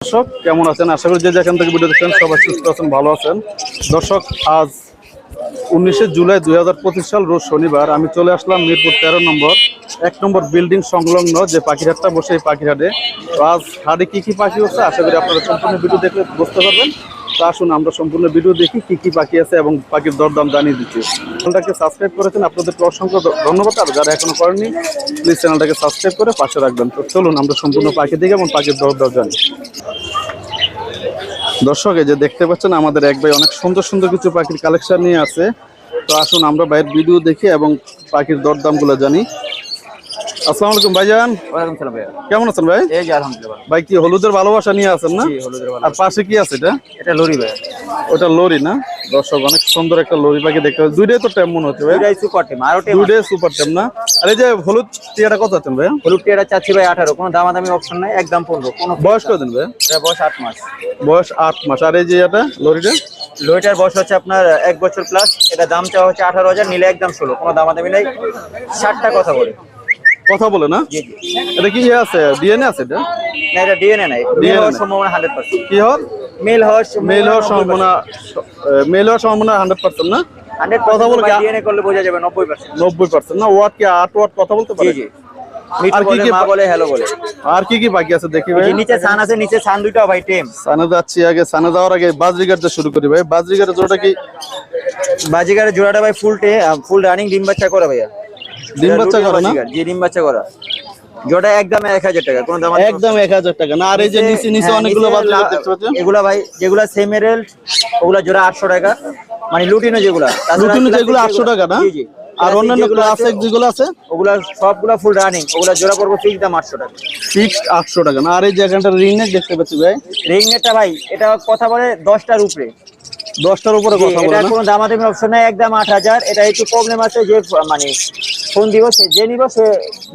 দর্শক, কেমন আছেন? আশা করি যে যেখান থেকে ভিডিও দেখছেন সবাই সুস্থ আছেন, ভালো আছেন। দর্শক, আজ উনিশে জুলাই দুই হাজার পঁচিশ সাল রোজ শনিবার, আমি চলে আসলাম মিরপুর তেরো নম্বর, এক নম্বর বিল্ডিং সংলগ্ন যে পাখিরহাটটা, বসে এই পাখিরহাটে। আজ হাটে কী কী পাখি হচ্ছে আশা করি আপনারা সম্পূর্ণ ভিডিও দেখলে বুঝতে পারবেন। তো আসুন, আমরা সম্পূর্ণ ভিডিও দেখি কি কি পাখি আছে এবং পাখির দরদাম জানিয়ে দিচ্ছি। চ্যানেলটাকে সাবস্ক্রাইব করেছেন আপনাদেরকে অসংখ্য ধন্যবাদ। আর যারা এখনও করেননি প্লিজ চ্যানেলটাকে সাবস্ক্রাইব করে পাশে রাখবেন। তো চলুন, আমরা সম্পূর্ণ পাখি দেখি এবং পাখির দরদাম জানি। দর্শক, এই যে দেখতে পাচ্ছেন, আমাদের এক ভাই অনেক সুন্দর সুন্দর কিছু পাখির কালেকশন নিয়ে আছে। তো আসুন, আমরা ভাইয়ের ভিডিও দেখি এবং পাখির দরদামগুলো জানি। আসসালামু আলাইকুম ভাইজান। ওয়ালাইকুম সালাম ভাইয়া। কেমন আছেন ভাই? এই যে আলহামদুলিল্লাহ। ভাই কি হলুদের ভালোবাসা নিয়ে আছেন না। আর পাশে কি আছে এটা? এটা লরি ভাইয়া। ওটা লরি না? দর্শক অনেক সুন্দর একটা লরি পাখি দেখতে পাচ্ছি। দুইটাই তো টেম মনে হচ্ছে ভাই। দুইটাই সুপার টিম আরও টিম দুইটাই সুপার টেম না? আর এই যে হলুদ টিয়াটা কত আছেন ভাই হলুদ টিয়াটা চাচ্ছি ভাই আঠারো কোনো দামাদামি অপশন নাই একদম পনেরো কোনো বয়স কদিন ভাই এটা বয়স আট মাস। বয়স আট মাস। আর এই যে এটা লরিটা? লরিটার বয়স হচ্ছে আপনার এক বছর প্লাস এটা দাম চাওয়া হচ্ছে আঠারো হাজার নিলে একদম ষোলো কোনো দামাদামি নাই। ষাটটা কথা বলে। কথা বলে না? এটা কি ইয়ে আছে? ডিএনএ আছে এটা? না এটা ডিএনএ নাই। DNA হওয়ার। সম্ভাবনা হান্ড্রেড পার্সেন্ট কি হল মেল হওয়ার মেল হওয়ার সম্ভাবনা মেল হওয়ার সম্ভাবনা হান্ড্রেড পার্সেন্ট না? কথা বলে ডিএনএ করলে বোঝা যাবে নব্বই পার্সেন্ট নব্বই পার্সেন্ট না? ওয়াট কি আট ওয়াট কথা বলতে পারে? জি আর কি কি মা বলে হ্যালো বলে। আর কি কি বাকি আছে দেখি ভাই? নিচে সান আছে নিচে সান দুইটা ভাই টেম। সানে যাচ্ছি আগে সানে যাওয়ার আগে দিয়ে শুরু করি ভাই। বাজরিঘাটের জোড়াটা কি? বাজিগারের জোড়াটা ভাই ফুল টে ফুল রানিং ডিম বাচ্চা করা ভাইয়া। ডিম বাচ্চা করে না? জি ডিম বাচ্চা করা। জোড়া একদম এক হাজার টাকা কোনো দাম একদম এক হাজার টাকা না? আর এই যে নিচে নিচে অনেকগুলো বাজরিঘাট দেখতে পাচ্ছেন? এগুলা ভাই যেগুলা সেম এরেল ওগুলা জোড়া আটশো টাকা। মানে লুটিনো যেগুলা লুটিনো যেগুলো আটশো টাকা না? জি জি। আর অন্যান্য আছে, ক্লাসিক যেগুলো আছে? ওগুলা সবগুলা ফুল রানিং ওগুলা জোড়া পড়ব ফিক্স দাম আটশো টাকা। ফিক্সড আটশো টাকা না? আর এই যে এখানটা রিং নেক দেখতে পাচ্ছি ভাই। রিং নেটটা ভাই এটা কথা বলে দশটার উপরে। দশটার উপরে কথা বলে কোনো দামাদামি অপশন নাই একদম আট হাজার। এটা একটু প্রবলেম আছে যে মানে ফোন দিব সে যে নিব সে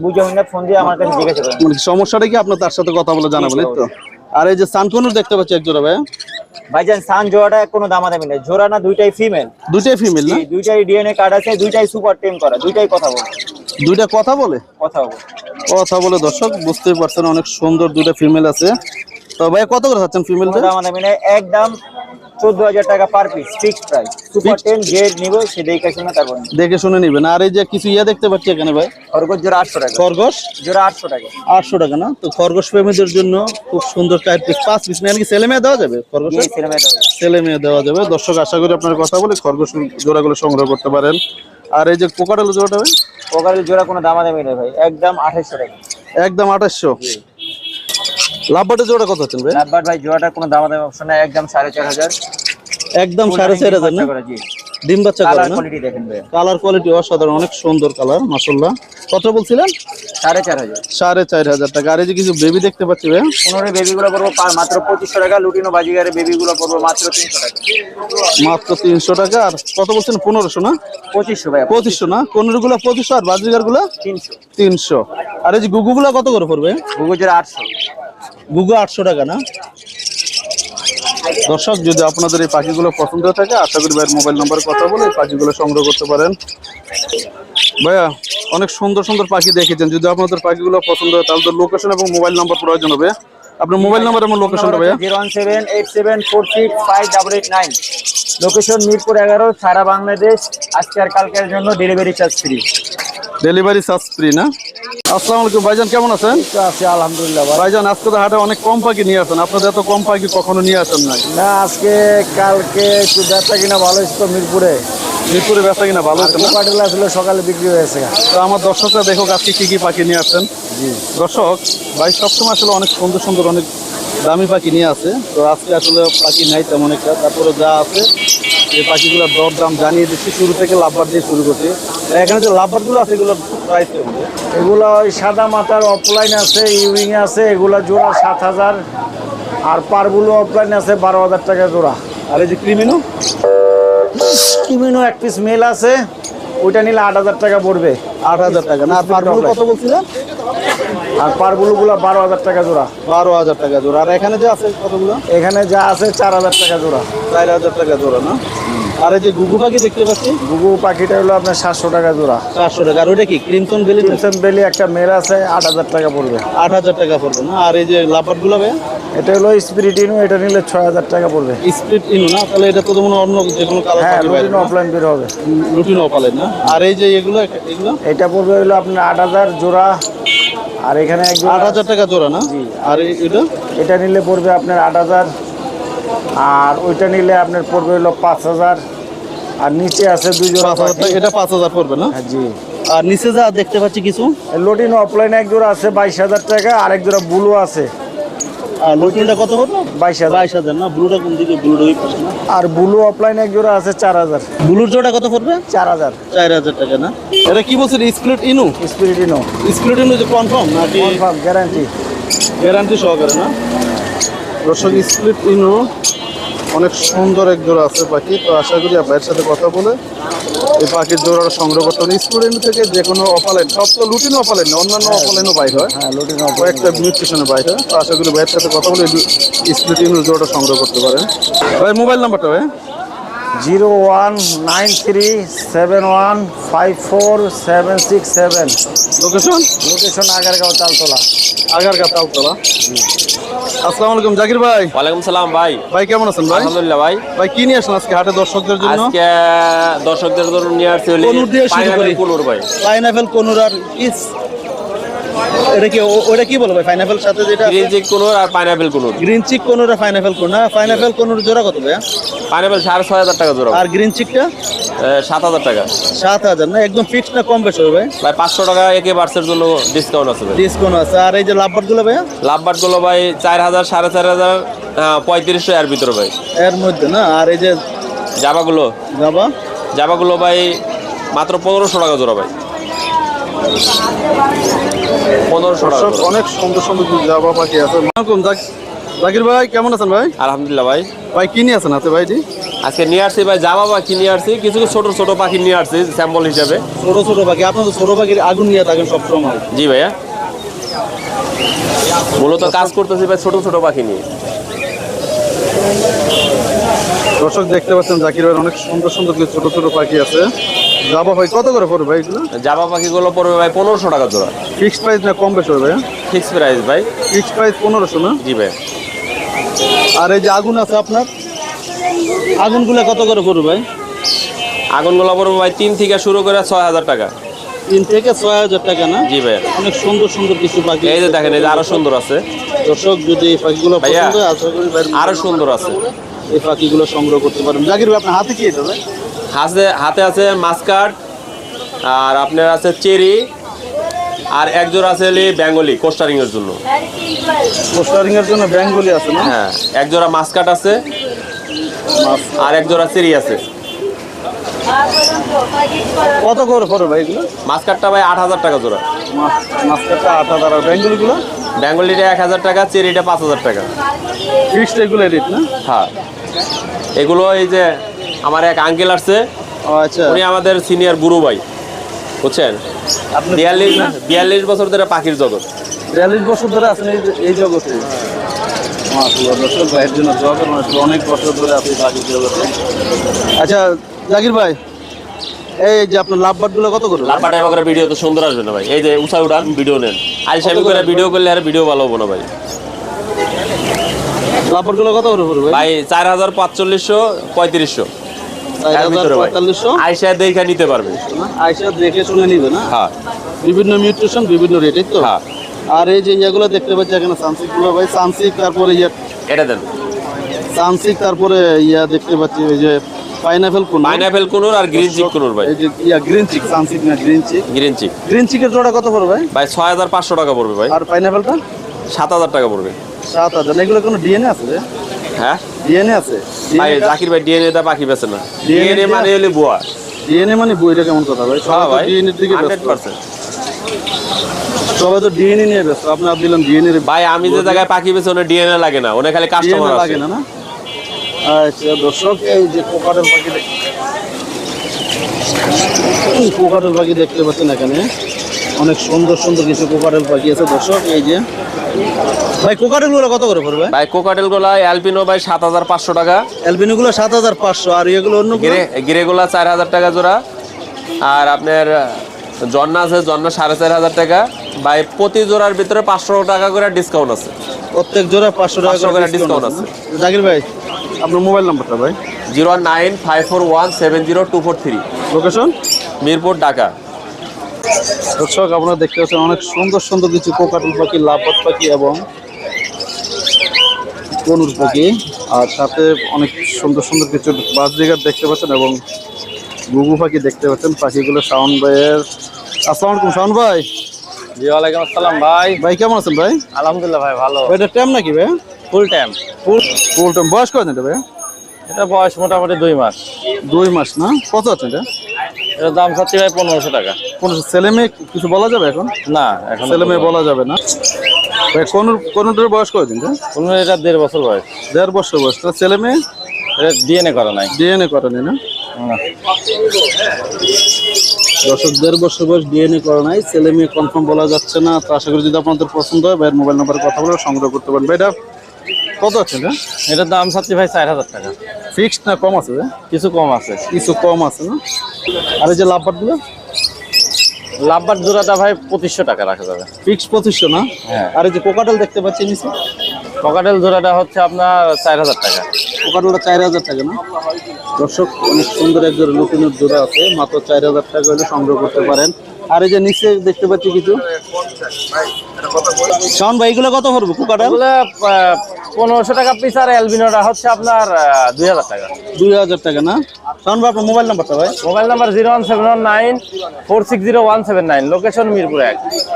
বুঝে হইনা ফোন দিয়ে আমার কাছে জিজ্ঞাসা করেন মানে সমস্যাটা কি? আপনার তার সাথে কথা বলে জানাবেন তো। আর এই যে সানকনুর দেখতে পাচ্ছি এক জোড়া ভাই ভাইজান সান জোড়াটা কোনো দামাদামি নেই। জোড়া না দুইটাই ফিমেল দুইটাই ফিমেল না? দুইটাই ডিএনএ কার্ড আছে দুইটাই সুপার টেম করা দুইটাই কথা বলে। দুইটা কথা বলে? কথা বলে। কথা বলে দর্শক বুঝতেই পারছেন অনেক সুন্দর দুইটা ফিমেল আছে। তো ভাই কত করে চাচ্ছেন ফিমেলটা দামাদামি নেই একদম চোদ্দ হাজার টাকা per piece fix price super team যে নিব সে দেখে শুনে তারপর। দেখে শুনে নিবেন। আর এই যে কিছু ইয়া দেখতে পাচ্ছি এখানে ভাই। খরগোশ জোড়া আটশো টাকা। খরগোশ? জোড়া আটশো টাকা। আটশো টাকা না? তো খরগোশ প্রেমীদের জন্য খুব সুন্দর চার পিস পাঁচ পিস না কি ছেলে মেয়ে দেওয়া যাবে খরগোশ ছেলে মেয়ে দেওয়া যাবে। দর্শক আশা করি আপনার কথা বলে খরগোশ জোড়াগুলো সংগ্রহ করতে পারেন। আর এই যে কোকারেল জোড়াটা ভাই? ওখানে জোড়া কোনো দামাদামি নেই ভাই। একদম আঠাশশো টাকা। একদম আঠাশশো লাভবাটের জোড়া কত হচ্ছেন ভাই? লাভবার ভাই জোড়াটা কোনো দামাদামি অপশন নাই একদম সাড়ে চার হাজার। একদম সাড়ে চার হাজার না? ডিম বাচ্চা করে না? কোয়ালিটি দেখেন ভাই। কালার কোয়ালিটি অসাধারণ অনেক সুন্দর কালার মাসাল্লাহ কত বলছিলেন? সাড়ে চার হাজার। সাড়ে চার হাজার টাকা। আর এই যে কিছু বেবি দেখতে পাচ্ছি ভাই। পনেরো বেবিগুলো পড়ব পা- মাত্র পঁচিশশো টাকা লুটিনো বাজিগারে বেবিগুলো পড়ব মাত্র তিনশো টাকা। মাত্র তিনশো টাকা। আর কত বলছেন পনেরোশো না? পঁচিশশো ভাই পঁচিশশো। না? পনেরো গুলো পঁচিশশো আর বাজিগারগুলো তিনশো। তিনশো। আর এই যে গুগু গুলো কত করে পড়বে? গুগুজের আটশো। গুগু আটশো টাকা না? দর্শক যদি আপনাদের এই পাখিগুলো পছন্দ হয়ে থাকে আশা করি ভাইয়ের মোবাইল নাম্বার কথা বলে এই পাখিগুলো সংগ্রহ করতে পারেন। ভাইয়া অনেক সুন্দর সুন্দর পাখি দেখেছেন। যদি আপনাদের পাখিগুলো পছন্দ হয় তাহলে তো লোকেশন এবং মোবাইল নাম্বার প্রয়োজন হবে। আপনার মোবাইল নাম্বার এবং লোকেশনটা ভাইয়া? Zero one seven eight seven four six five double eight nine. Location Mirpur এগারো সারা বাংলাদেশ। আজকে আর কালকের জন্য delivery charge free delivery charge free না? আসসালামু আলাইকুম ভাইজান কেমন আছেন? আছে আলহামদুলিল্লাহ ভাইজান আজকে তো হাটে অনেক কম পাখি নিয়ে আসেন। আপনাদের এত কম পাখি কখনো নিয়ে আসেন না না আজকে কালকে একটু ব্যবসা কিনা ভালো ছিল মিরপুরে। মিরপুরে ব্যবসা কিনা ভালো হচ্ছে না? পাটিল আসলে সকালে বিক্রি হয়েছে। তো আমার দর্শকরা দেখো আজকে কি কি পাখি নিয়ে আসছেন জি। দর্শক ভাই সবসময় আসলে অনেক সুন্দর সুন্দর অনেক দামি পাখি নিয়ে আসে তো আজকে আসলে পাখি নাই তেমন একটা। তারপরে যা আছে যে পাখিগুলোর দর দাম জানিয়ে দিচ্ছি। শুরু থেকে লাভবার দিয়ে শুরু করছি। এখানে যে লাভবারগুলো আছে এগুলোর প্রাইস এগুলো ওই সাদা মাথার অফলাইন আছে ইউরিং আছে এগুলো জোড়া সাত হাজার। আর পারগুলো অফলাইন আছে বারো হাজার টাকা জোড়া। আর এই যে ক্রিমিনো? কিমিনো এক পিস মেল আছে ওইটা নিলে আট হাজার টাকা পড়বে। আট হাজার টাকা। না আর পারগুলো কত বলছিলেন? আর পারগুলো গুলো বারো হাজার টাকা জোড়া। বারো হাজার টাকা জোড়া। আর এখানে যে আছে কতগুলো? এখানে যা আছে চার হাজার টাকা জোড়া। চার হাজার টাকা জোড়া না? আর এই যে গুগু পাখি দেখতে পাচ্ছি? গুগু পাখিটা হলো আপনার সাতশো টাকা জোড়া। চারশো টাকা। আর ওটা কি ক্রিমসন বেলি ক্রিমসন বেলি একটা মেল আছে আট হাজার টাকা পড়বে। আট হাজার টাকা পড়বে না? আর এই যে লাপাটগুলো এটা হলো স্পিরিটিনো এটা নিলে ছয় হাজার টাকা পড়বে। স্প্লিট ইনু না? তাহলে এটা তো মনে অন্য যে কোনো কালার হ্যাঁ রুটিন অফলাইন বের হবে। রুটিন অপালেন না? আর এই যে এগুলো এগুলো? এটা পড়বে হলো আপনার আট হাজার জোড়া। আর এখানে আট হাজার টাকা জোড়া না? জি। আর এটা? এটা নিলে পড়বে আপনার আট হাজার। আর ওইটা নিলে আপনার পড়বে হলো পাঁচ হাজার। আর নিচে আছে দুই জোড়া। এটা পাঁচ হাজার পড়বে না? হ্যাঁ, জি। আর নিচে যা দেখতে পাচ্ছি কিছু? লোডিন অফলাইনে এক জোড়া আছে বাইশ হাজার টাকা আর জোড়া ব্লু আছে। আর লুটিনটা কত পড়বে বাইশ হাজার। বাইশ হাজার না? ব্লুটা কোন দিকে? ব্লুটা ওই পাশে না? আর ব্লু অফলাইন এক জোড়া আছে চার হাজার। ব্লুর জোড়া কত পড়বে? চার হাজার। চার হাজার টাকা না? এটা কি বলছেন? স্প্লিট ইনু স্পিরিটিনো স্প্লিট ইনু যে কনফার্ম নাকি? কনফার্ম গ্যারান্টি গ্যারান্টি সহকারে না? দর্শক স্প্লিট ইনু অনেক সুন্দর এক জোড়া আছে পাখি। তো আশা করি আপনার সাথে কথা বলে এই পাখির জোড়াটা সংগ্রহ করতে হবে। স্টুডেন্ট থেকে যে কোনো অফালাইন সব তো লুটিন অফালাইন অন্যান্য অফালাইনও বাইক হয়। হ্যাঁ একটা কয়েকটা নিউট্রিশনে বাইক হয়। তো আশা করি ভাইয়ের সাথে কথা বলে স্টুডেন্ট জোড়াটা সংগ্রহ করতে পারেন। ভাই মোবাইল নাম্বারটা ভাই? Zero one nine three seven one five four seven six seven location location Agargaon Taltola Agargaon Taltola আসসালামু আলাইকুম জাকির ভাই ওয়ালাইকুম সালাম ভাই। ভাই কেমন আছেন ভাই? আলহামদুলিল্লাহ ভাই। ভাই কি নিয়ে আসলেন আজকে হাটে দর্শকদের জন্য? আজকে দর্শকদের জন্য নিয়ে আসছি কোনুর দিয়ে শুরু করি। কোনুর ভাই। পাইনাপেল কোনুর আর ইস। এটা কি ওটা কি বলো ভাই? পাইনাপেল সাথে যেটা গ্রিন চিক কোনুর আর pineapple conure. Green cheek conure আর পাইনাপেল কোন না পাইনাপেল কোনুর জোড়া কত ভাইয়া? পাইনাপেল সাড়ে ছয় হাজার টাকা জোড়া। আর গ্রিন চিকটা সাত হাজার টাকা। সাত হাজার না একদম ফিক্সড না কম বেশি হবে ভাই? পাঁচশো টাকা একে বার্সের জন্য ডিসকাউন্ট আছে ভাই। ডিসকাউন্ট আছে। আর এই যে লাভবাটগুলো ভাইয়া? লাভবাটগুলো ভাই চার হাজার সাড়ে চার হাজার পঁয়ত্রিশশো এর ভিতরে ভাই। এর মধ্যে না? আর এই যে জাবাগুলো গাবা জাবাগুলো ভাই মাত্র পনেরোশো টাকা জোড়া ভাই। পনেরোশো টাকা অনেক সুন্দর সুন্দর জাবা পাখি আছে। জাকির ভাই কেমন আছেন ভাই? আলহামদুলিল্লাহ ভাই। ভাই কি নিয়ে আছেন হাতে ভাইটি আজকে নিয়ে আসছি ভাই জামা পাখি নিয়ে আসছি। কিছু কিছু ছোট ছোট পাখি নিয়ে আসছি স্যাম্পল হিসাবে। ছোট ছোট পাখি আপনার ছোট পাখির আগুন নিয়ে থাকেন সবসময়। জি ভাইয়া। মূলত কাজ করতেছি ভাই ছোট ছোট পাখি নিয়ে। দর্শক দেখতে পাচ্ছেন জাকির ভাই অনেক সুন্দর সুন্দর কিছু ছোট ছোট পাখি আছে। জাবা ভাই কত করে পড়বে ভাই এগুলো? জামা পাখিগুলো পড়বে ভাই পনেরোশো টাকা জোড়া। ফিক্সড প্রাইস না কম বেশি হবে? ফিক্সড প্রাইস ভাই। ফিক্সড প্রাইস পনেরোশো না? জি ভাই। আর এই যে আগুন আছে আপনার? আগুনগুলো কত করে পড়বে ভাই? আগুনগুলো পড়বে ভাই তিন থেকে শুরু করে ছয় হাজার টাকা। তিন থেকে ছয় হাজার টাকা না? জি ভাই। অনেক সুন্দর সুন্দর কিছু পাখি এই যে দেখেন এই যে আরও সুন্দর আছে। দর্শক যদি এই পাখিগুলো পছন্দ হয় আশা করি আরও সুন্দর আছে। এই পাখিগুলো সংগ্রহ করতে পারেন জাকির ভাই আপনার হাতে কি এটা ভাই? হাতে হাতে আছে মাস্কাট আর আপনার আছে চেরি আর এক জোড়া আছে বেঙ্গলি কোস্টারিং এর জন্য। পোস্টারিং এর জন্য বেঙ্গলি আছে না? হ্যাঁ এক জোড়া মাস্কাট আছে আর এক জোড়া চেরি আছে। কত করে পড়বে ভাই এগুলো? মাস্কাটটা ভাই আট হাজার টাকা জোড়া। মাছটা আট হাজার আর বেঙ্গলিগুলো? বেঙ্গলিটা এক হাজার টাকা চেরিটা পাঁচ হাজার টাকা। ফিক্সড এগুলো রেট না? হ্যাঁ। এগুলো এই যে আমার এক আঙ্কেল আসছে। আচ্ছা। উনি আমাদের সিনিয়র গুরু ভাই বুঝছেন? বিয়াল্লিশ বিয়াল্লিশ বছর ধরে পাখির জগৎ। বিয়াল্লিশ বছর ধরে আছেন এই জগতে? অনেক বছর ধরে আপনি পাখির জগতে। আচ্ছা জাকির ভাই এই যে আপনার কত করে? ভিডিও তো সুন্দর আসবে না ভাই? এই যে ভিডিও নেন। সাহেব করে ভিডিও করলে আর ভিডিও ভালো হব না ভাই। লাভবাট কত করে পড়বে? ভাই চার হাজার পাঁচচল্লিশশো পঁয়ত্রিশশো। দেখে নিতে পারবে। দেখে শুনে নিবে না? হ্যাঁ। বিভিন্ন মিউট্রিশন বিভিন্ন রেট তো? হ্যাঁ। আর এই যে ইয়েগুলো দেখতে পাচ্ছি এখানে সানসিকগুলো ভাই সানসিক তারপরে ইয়ে এটা দেন। সানসিক তারপরে ইয়া দেখতে পাচ্ছি যে পাইনাপেল কোন পাইনাপেল কুনুর আর গ্রিন চিক কুনুর ভাই। এই যে ইয়া গ্রিন চিক সানসিক না green cheek green cheek green চিকের জোড়া কত পড়বে ভাই? ভাই ছয় হাজার পাঁচশো টাকা পড়বে ভাই। আর পাইনাপেলটা সাত হাজার টাকা পড়বে। সাত হাজার। এগুলো কোনো ডিএনএ আছে হ্যাঁ? ডিএনএ আছে? ভাই জাকির ভাই ডিএনএ টা পাখি বেছে না। ডিএনএ মানে হলে বুয়া। ডিএনএ মানে বইটা কেমন কথা ভাই? সবাই ভাই ডিএনএ দিকে ব্যস্ত। সবাই তো ডিএনএ নিয়ে ব্যস্ত। আপনি আপনি দিলেন ডিএনএ ভাই আমি যে জায়গায় পাখি বেছে ওনে ডিএনএ লাগে না। ওনে খালি কাস্টমার লাগে না না? আচ্ছা দর্শক এই যে পাখি দেখ- কোকাটেল পাখি দেখতে পাচ্ছেন এখানে। অনেক সুন্দর সুন্দর কিছু কোকারেল পাখি আছে দর্শক এই যে। ভাই কোকারেলগুলো কত করে পড়বে? ভাই কোকাটেল গোলা অ্যালপিনো ভাই সাত হাজার পাঁচশো টাকা। অ্যালবিনো গুলো সাত হাজার পাঁচশো আর এগুলো অন্য গিরে গিরেগুলা চার হাজার টাকা জোড়া। আর আপনার জন্না আছে জন্না সাড়ে চার হাজার টাকা। ভাই প্রতি জোড়ার ভিতরে পাঁচশো টাকা করে ডিসকাউন্ট আছে। প্রত্যেক জোড়া পাঁচশো টাকা করে করে ডিসকাউন্ট আছে। জাকির ভাই? আপনার মোবাইল নাম্বারটা ভাই? Zero nine five four one seven zero two four three. Location? Mirpur Dhaka. দর্শক আপনারা দেখতে পাচ্ছেন অনেক সুন্দর সুন্দর কিছু কোকাটুল পাখি লাপাত পাখি এবং কনুর পাখি। আর সাথে অনেক সুন্দর সুন্দর কিছু বাজরিগার দেখতে পাচ্ছেন এবং গুগু পাখি দেখতে পাচ্ছেন। পাখিগুলো শাওন ভাইয়ের আসসালামু আলাইকুম শাওন ভাই। জি ওয়ালাইকুম আসসালাম ভাই। ভাই কেমন আছেন ভাই? আলহামদুলিল্লাহ ভাই ভালো। এটা টাইম নাকি ভাই? ফুল টাইম ফুল ফুল টাইম বয়স কত এটা ভাই? এটা বয়স মোটামুটি দুই মাস। দুই মাস না? কত আছে এটা? এটার দাম চাচ্ছি ভাই পনেরোশো টাকা। কোন ছেলে মেয়ে কিছু বলা যাবে এখন? না এখন ছেলে মেয়ে বলা যাবে না। ভাই কোন কোনটার বয়স কয়দিন? পনেরো এটা দেড় বছর বয়স। দেড় বছর বয়স। তাহলে ছেলে মেয়ে? এটা ডিএনএ করা নাই। ডিএনএ করেনি না? না। দর্শক দেড় বছর বয়স ডিএনএ করে নাই। ছেলে মেয়ে কনফার্ম বলা যাচ্ছে না। তো আশা করি যদি আপনাদের পছন্দ হয় ভাইয়ের মোবাইল নাম্বারে কথা বলে সংগ্রহ করতে পারেন। ভাই কত আছে এটা? এটার দাম চাচ্ছি ভাই চার হাজার টাকা। ফিক্সড না কম আছে? ভাই? কিছু কম আছে। কিছু কম আছে না? আর এই যে লাভবারগুলো লাভবার জোড়াটা ভাই পঁচিশশো টাকা রাখা যাবে। ফিক্সড পঁচিশশো না? হ্যাঁ। আর এই যে কোকাটেল দেখতে পাচ্ছি নিচে? পকাটেল জোড়াটা হচ্ছে আপনার চার হাজার টাকা। কোকাটেলটা চার হাজার টাকা না? দর্শক অনেক সুন্দর একজন নতুনের জোড়া আছে মাত্র চার হাজার টাকা হলে সংগ্রহ করতে পারেন। আর এই যে নিচে দেখতে পাচ্ছি কিছু? শাওন ভাই এগুলো কত পড়বে কোকাটেল? পনেরোশো টাকা পিস আর অ্যালবিনোটা হচ্ছে আপনার দুই হাজার টাকা। দুই হাজার টাকা না? কারণ ভাই আপনার মোবাইল নাম্বারটা ভাই? Mobile number zero one seven one nine four six zero one seven nine location Mirpur এক।